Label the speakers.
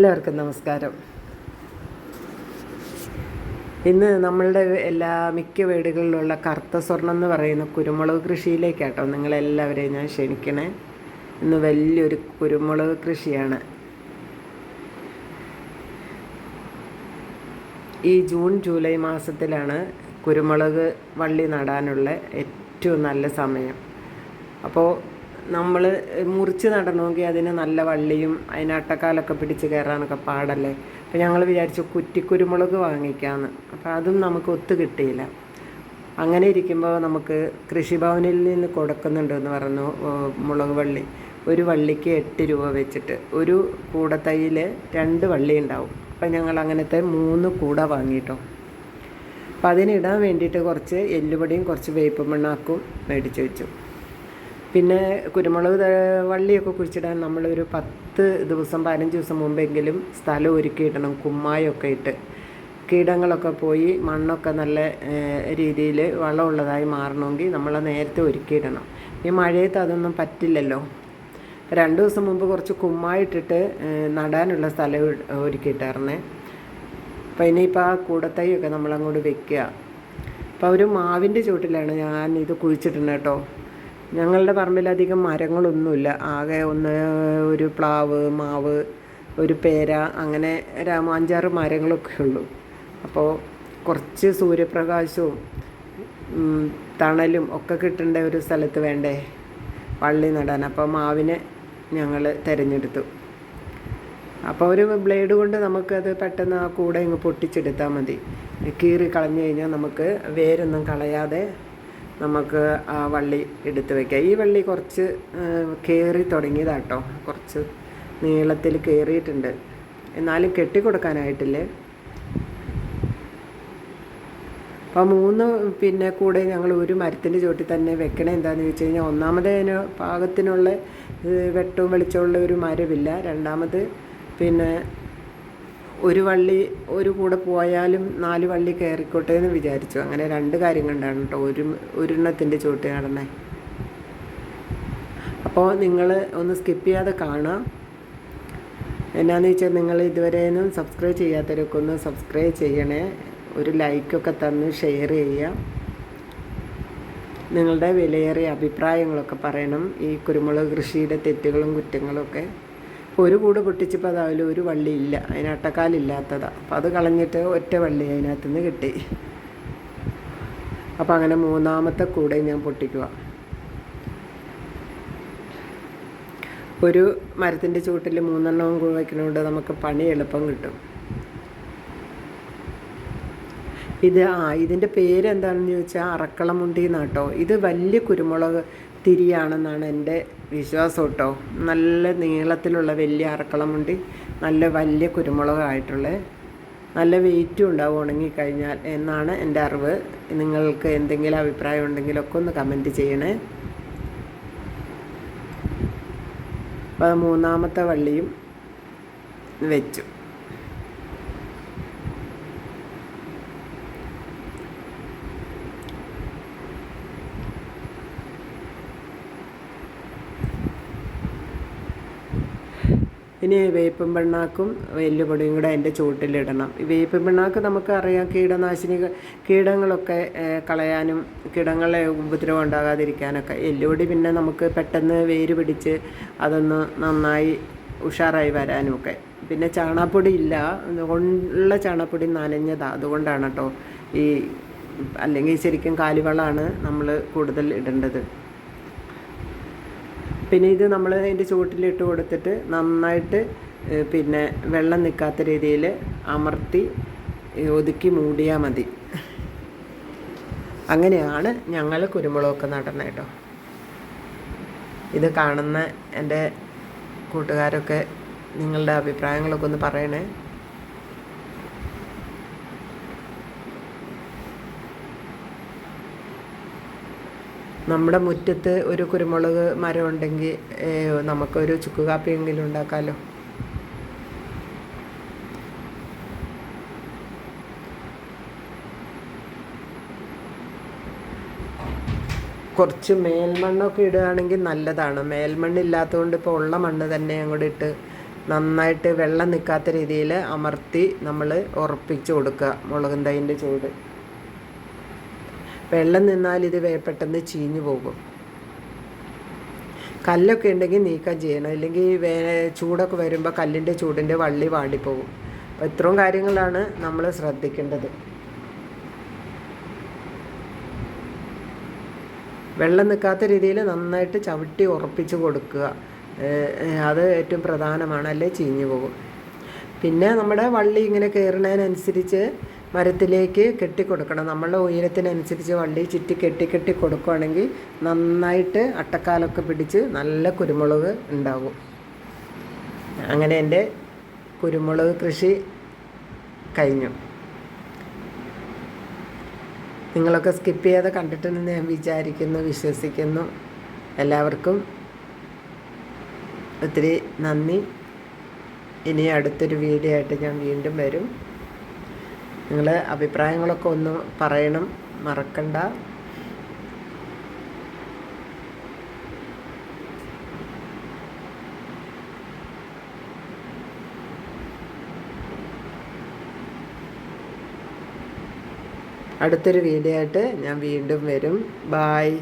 Speaker 1: എല്ലാവർക്കും നമസ്കാരം. ഇന്ന് നമ്മളുടെ എല്ലാ മിക്ക വീടുകളിലുള്ള കറുത്ത സ്വർണം എന്ന് പറയുന്ന കുരുമുളക് കൃഷിയിലേക്കാട്ടോ നിങ്ങളെല്ലാവരെയും ഞാൻ ക്ഷണിക്കണേ. ഇന്ന് വലിയൊരു കുരുമുളക് കൃഷിയാണ്. ഈ ജൂൺ ജൂലൈ മാസത്തിലാണ് കുരുമുളക് വള്ളി നടാനുള്ള ഏറ്റവും നല്ല സമയം. അപ്പോൾ നമ്മൾ മുറിച്ച് നടണമെങ്കിൽ അതിന് നല്ല വള്ളിയും അതിന് അട്ടക്കാലൊക്കെ പിടിച്ച് കയറാനൊക്കെ പാടല്ലേ? അപ്പോൾ ഞങ്ങൾ വിചാരിച്ചു കുറ്റിക്കുരുമുളക് വാങ്ങിക്കാമെന്ന് അപ്പോൾ അതും നമുക്ക് ഒത്തു കിട്ടിയില്ല. അങ്ങനെ ഇരിക്കുമ്പോൾ നമുക്ക് കൃഷിഭവനിൽ നിന്ന് കൊടുക്കുന്നുണ്ടെന്ന് പറഞ്ഞു മുളക് വള്ളി. ഒരു വള്ളിക്ക് എട്ട് രൂപ വെച്ചിട്ട്. ഒരു കൂടത്തൈയിൽ രണ്ട് വള്ളി ഉണ്ടാവും. അപ്പം ഞങ്ങൾ അങ്ങനത്തെ മൂന്ന് കൂട വാങ്ങിയിട്ടോ അപ്പം അതിനിടാൻ വേണ്ടിയിട്ട് കുറച്ച് എല്ലുപൊടിയും കുറച്ച് വേപ്പ് മണ്ണാക്കും മേടിച്ച് വെച്ചു. പിന്നെ കുരുമുളക് വള്ളിയൊക്കെ കുഴിച്ചിടാൻ നമ്മളൊരു പത്ത് ദിവസം പതിനഞ്ച് ദിവസം മുമ്പെങ്കിലും സ്ഥലം ഒരുക്കിയിടണം കുമ്മായൊക്കെ ഇട്ട്. കീടങ്ങളൊക്കെ പോയി മണ്ണൊക്കെ നല്ല രീതിയിൽ വളമുള്ളതായി മാറണമെങ്കിൽ നമ്മൾ നേരത്തെ ഒരുക്കിയിടണം ഈ മഴയത്ത് അതൊന്നും പറ്റില്ലല്ലോ. രണ്ട് ദിവസം മുമ്പ് കുറച്ച് കുമ്മായിട്ടിട്ട് നടാനുള്ള സ്ഥലം ഒരുക്കി ഒരുക്കിയിട്ടായിരുന്നേ അപ്പോൾ ഇനിയിപ്പോൾ ആ കൂടത്തൈയൊക്കെ നമ്മളങ്ങോട്ട് വെക്കുക. അപ്പോൾ ഒരു മാവിന്റെ ചുവട്ടിലാണ് ഞാൻ ഇത് കുഴിച്ചിട്ടുണ്ട് കേട്ടോ. ഞങ്ങളുടെ പറമ്പിലധികം മരങ്ങളൊന്നുമില്ല. ആകെ ഒന്ന് ഒരു പ്ലാവ് മാവ് ഒരു പേര അങ്ങനെ ഒരു അഞ്ചാറ് മരങ്ങളൊക്കെ ഉള്ളൂ. അപ്പോൾ കുറച്ച് സൂര്യപ്രകാശവും തണലും ഒക്കെ കിട്ടേണ്ട ഒരു സ്ഥലത്ത് വേണ്ടേ? വള്ളി നടാൻ. അപ്പോൾ മാവിനെ ഞങ്ങൾ തിരഞ്ഞെടുത്തു. അപ്പോൾ ഒരു ബ്ലേഡ് കൊണ്ട് നമുക്കത് പെട്ടെന്ന് ആ കൂടെ ഇങ്ങ് പൊട്ടിച്ചെടുത്താൽ മതി. കീറി കളഞ്ഞു കഴിഞ്ഞാൽ നമുക്ക് വേരൊന്നും കളയാതെ നമുക്ക് ആ വള്ളി എടുത്ത് വയ്ക്കാം ഈ വള്ളി കുറച്ച് കയറി തുടങ്ങിയതാട്ടോ. കുറച്ച് നീളത്തിൽ കയറിയിട്ടുണ്ട് എന്നാലും കെട്ടിക്കൊടുക്കാനായിട്ടില്ലേ അപ്പോൾ മൂന്ന് പിന്നെ കൂടെ ഞങ്ങൾ ഒരു മരത്തിന്റെ ചോട്ടിൽ തന്നെ വെക്കണേ. എന്താണെന്ന് ചോദിച്ചു കഴിഞ്ഞാൽ ഒന്നാമത് അതിന് പാകത്തിനുള്ള വെട്ടവും വെളിച്ചമുള്ള ഒരു മരമില്ല രണ്ടാമത് പിന്നെ ഒരു വള്ളി ഒരു കൂടെ പോയാലും നാല് വള്ളി കയറിക്കോട്ടെ എന്ന് വിചാരിച്ചു. അങ്ങനെ രണ്ട് കാര്യം കണ്ടാണ് കേട്ടോ. ഒരു ഒരെണ്ണത്തിന്റെ ചുവട്ട് നടന്നേ. അപ്പോൾ നിങ്ങൾ ഒന്ന് സ്കിപ്പ് ചെയ്യാതെ കാണാം എന്നാന്ന് വെച്ചാൽ നിങ്ങൾ ഇതുവരെയൊന്നും സബ്സ്ക്രൈബ് ചെയ്യാത്തവരൊക്കെ ഒന്ന് സബ്സ്ക്രൈബ് ചെയ്യണേ. ഒരു ലൈക്കൊക്കെ തന്ന് ഷെയർ ചെയ്യുക. നിങ്ങളുടെ വിലയേറിയ അഭിപ്രായങ്ങളൊക്കെ പറയണം. ഈ കുരുമുളക് കൃഷിയുടെ തെറ്റുകളും കുറ്റങ്ങളും ഒക്കെ. ഒരു കൂട് പൊട്ടിച്ചപ്പോൾ അതാവില്ല ഒരു വള്ളി ഇല്ല അതിന് അട്ടക്കാലില്ലാത്തതാണ് അപ്പോൾ അത് കളഞ്ഞിട്ട് ഒറ്റ വള്ളി അതിനകത്ത് നിന്ന് കിട്ടി. അപ്പോൾ അങ്ങനെ മൂന്നാമത്തെ കൂടെ ഞാൻ പൊട്ടിക്കുക ഒരു മരത്തിന്റെ ചൂട്ടിൽ മൂന്നെണ്ണവും കൂടെ വയ്ക്കുന്നതുകൊണ്ട് നമുക്ക് പണി എളുപ്പം കിട്ടും. ഇത് ആ ഇതിന്റെ പേരെന്താണെന്ന് ചോദിച്ചാൽ അറക്കളമുണ്ടി എന്നാട്ടോ ഇത് വലിയ കുരുമുളക് തിരിയാണെന്നാണ് എന്റെ വിശ്വാസം കേട്ടോ. നല്ല നീളത്തിലുള്ള വലിയ അറക്കളമുണ്ടി. നല്ല വലിയ കുരുമുളകായിട്ടുള്ള. നല്ല വെയിറ്റും ഉണ്ടാവും ഉണങ്ങിക്കഴിഞ്ഞാൽ എന്നാണ് എന്റെ അറിവ്. നിങ്ങൾക്ക് എന്തെങ്കിലും അഭിപ്രായം ഉണ്ടെങ്കിലൊക്കെ ഒന്ന് കമന്റ് ചെയ്യണേ. അപ്പോൾ മൂന്നാമത്തെ വള്ളിയും വെച്ചു. ഇനി വേപ്പും പിണ്ണാക്കും എല്ലുപൊടിയും കൂടെ അതിന്റെ ചുവട്ടിലിടണം. വേപ്പും പിണ്ണാക്ക് നമുക്കറിയാം കീടനാശിനി കീടങ്ങളൊക്കെ കളയാനും കീടങ്ങളെ ഉപദ്രവം ഉണ്ടാകാതിരിക്കാനൊക്കെ. എല്ലുപൊടി പിന്നെ നമുക്ക് പെട്ടെന്ന് വേര് പിടിച്ച് അതൊന്ന് നന്നായി ഉഷാറായി വരാനും ഒക്കെ പിന്നെ ചാണാപ്പൊടി ഇല്ല. ഉള്ള ചാണാപ്പൊടി നനഞ്ഞതാ. അതുകൊണ്ടാണ് കേട്ടോ ഈ അല്ലെങ്കിൽ ശരിക്കും കാലിവളമാണ് നമ്മൾ കൂടുതൽ ഇടേണ്ടത്. പിന്നെ ഇത് നമ്മൾ അതിന്റെ ചുവട്ടിലിട്ട് കൊടുത്തിട്ട് നന്നായിട്ട് പിന്നെ വെള്ളം നിൽക്കാത്ത രീതിയിൽ അമർത്തി ഒതുക്കി മൂടിയാൽ മതി. അങ്ങനെയാണ് ഞങ്ങൾ കുരുമുളകൊക്കെ നടന്നത് കേട്ടോ. ഇത് കാണുന്ന എന്റെ കൂട്ടുകാരൊക്കെ നിങ്ങളുടെ അഭിപ്രായങ്ങളൊക്കെ ഒന്ന് പറയണേ. നമ്മുടെ മുറ്റത്ത് ഒരു കുരുമുളക് മരം ഉണ്ടെങ്കിൽ നമുക്കൊരു ചുക്ക് കാപ്പിയെങ്കിലും ഉണ്ടാക്കാമല്ലോ കുറച്ച് മേൽമണ്ണൊക്കെ ഇടുകയാണെങ്കിൽ നല്ലതാണ്. മേൽമണ്ണില്ലാത്തതുകൊണ്ട് ഇപ്പോൾ ഉള്ള മണ്ണ് തന്നെ അങ്ങോട്ട് ഇട്ട് നന്നായിട്ട് വെള്ളം നിൽക്കാത്ത രീതിയിൽ അമർത്തി നമ്മൾ ഉറപ്പിച്ച് കൊടുക്കുക മുളകും തൈന്റെ ചൂട്. വെള്ളം നിന്നാൽ ഇത് പെട്ടെന്ന് ചീഞ്ഞു പോകും. കല്ലൊക്കെ ഉണ്ടെങ്കിൽ നീക്കം ചെയ്യണം. ഇല്ലെങ്കിൽ വേ ചൂടൊക്കെ വരുമ്പോൾ കല്ലിന്റെ ചൂടിന്റെ വള്ളി വാടിപ്പോകും. അപ്പോൾ ഇത്രയും കാര്യങ്ങളാണ് നമ്മൾ ശ്രദ്ധിക്കേണ്ടത്. വെള്ളം നിൽക്കാത്ത രീതിയിൽ നന്നായിട്ട് ചവിട്ടി ഉറപ്പിച്ച് കൊടുക്കുക. അത് ഏറ്റവും പ്രധാനമാണ്. അല്ലേ? ചീഞ്ഞു പോകും. പിന്നെ നമ്മുടെ വള്ളി ഇങ്ങനെ കയറുന്നതിനനുസരിച്ച് മരത്തിലേക്ക് കെട്ടിക്കൊടുക്കണം. നമ്മളുടെ ഉയരത്തിനനുസരിച്ച് വള്ളി ചുറ്റി കെട്ടി കെട്ടി കൊടുക്കുകയാണെങ്കിൽ നന്നായിട്ട് അട്ടക്കാലൊക്കെ പിടിച്ച് നല്ല കുരുമുളക് ഉണ്ടാകും. അങ്ങനെ എന്റെ കുരുമുളക് കൃഷി കഴിഞ്ഞു. നിങ്ങളൊക്കെ സ്കിപ്പ് ചെയ്യാതെ കണ്ടിട്ടുണ്ടെന്ന് ഞാൻ വിചാരിക്കുന്നു വിശ്വസിക്കുന്നു. എല്ലാവർക്കും ഒത്തിരി നന്ദി. ഇനി അടുത്തൊരു വീഡിയോ ആയിട്ട് ഞാൻ വീണ്ടും വരും. നിങ്ങൾ അഭിപ്രായങ്ങളൊക്കെ ഒന്ന് പറയണം. മറക്കണ്ട. അടുത്തൊരു വീഡിയോ ആയിട്ട് ഞാൻ വീണ്ടും വരും. ബായ്